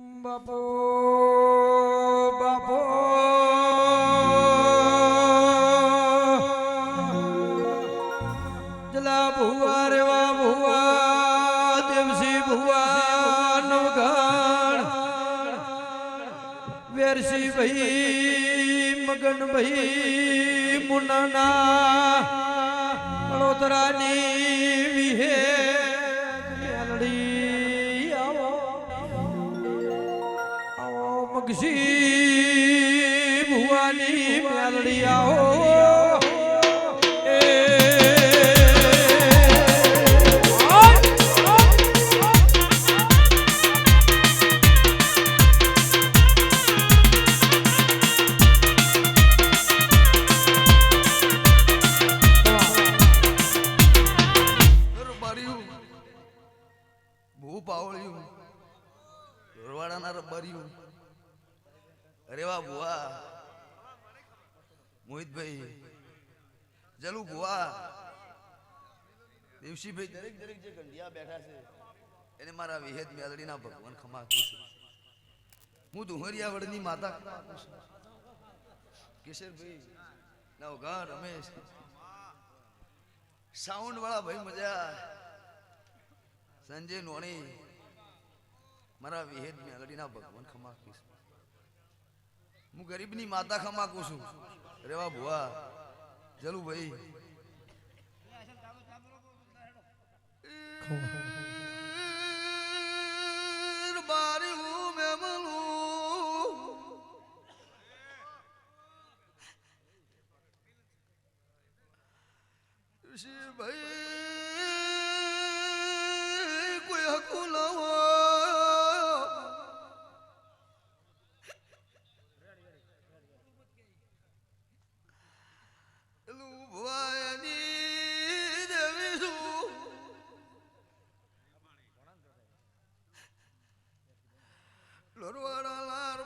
બાપો બાપો જલા ભુવા રેવા ભુવા દેવસી ભુવા નવઘણ વેરસી ભાઈ મગન ભાઈ મુન્નાના વડોદરાની વિહે મગસી ભુવાની મેલડી આવો એ રબાર્યું ભૂ પાવળ્યું. ઢોરવાડાના રબાર્યું અરે વાહ ભુવા મોહિતભાઈ. જલુ ભુવા દેવશીભાઈ દરેક દરેક જે ગંડિયા બેઠા છે, એને મારા વિહેદ મેલડીના ભગવાન ખમા છું. હું દુહરિયા વડની માતા ખમા કિશોરભાઈ નવઘા રમેશ. સાઉન્ડ વાળા ભાઈ મજા. સંજય નોણી. મારા વિહેદ મેલડીના ભગવાન ખમાકીશ હું ગરીબની માતા ખમાકું છું. રેવા ભુવા જલુ ભાઈ. ભાઈ લોરવાડા લાર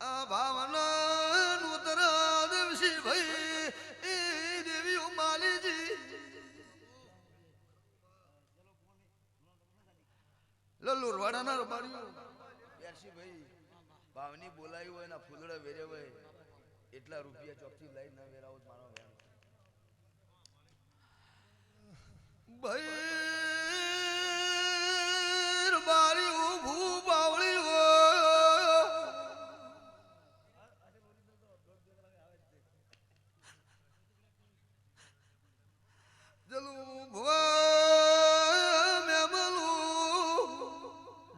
આ ભાવના નૂતરા દેવસી ભાઈ, એ માલીજી. યારસી ભાઈ ભાવની બોલાવી હોય ના ફૂલડા વેરે હોય, એટલા રૂપિયા ચોકથી લઈ ન વેરાવો મારો વેણ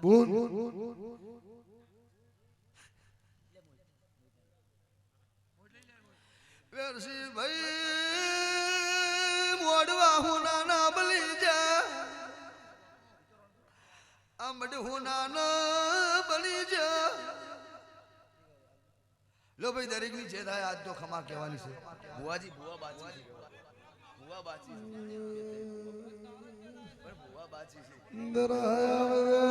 બોલ વેરસી ભાઈ મોડવા ના બલી જા. આમડ ના બલી જા. લો ભાઈ દરેકની જે થાય આજ તો ખમા કહેવાની છે. ભુવાજી ભુવા બાજી ભુવા બાજી છે.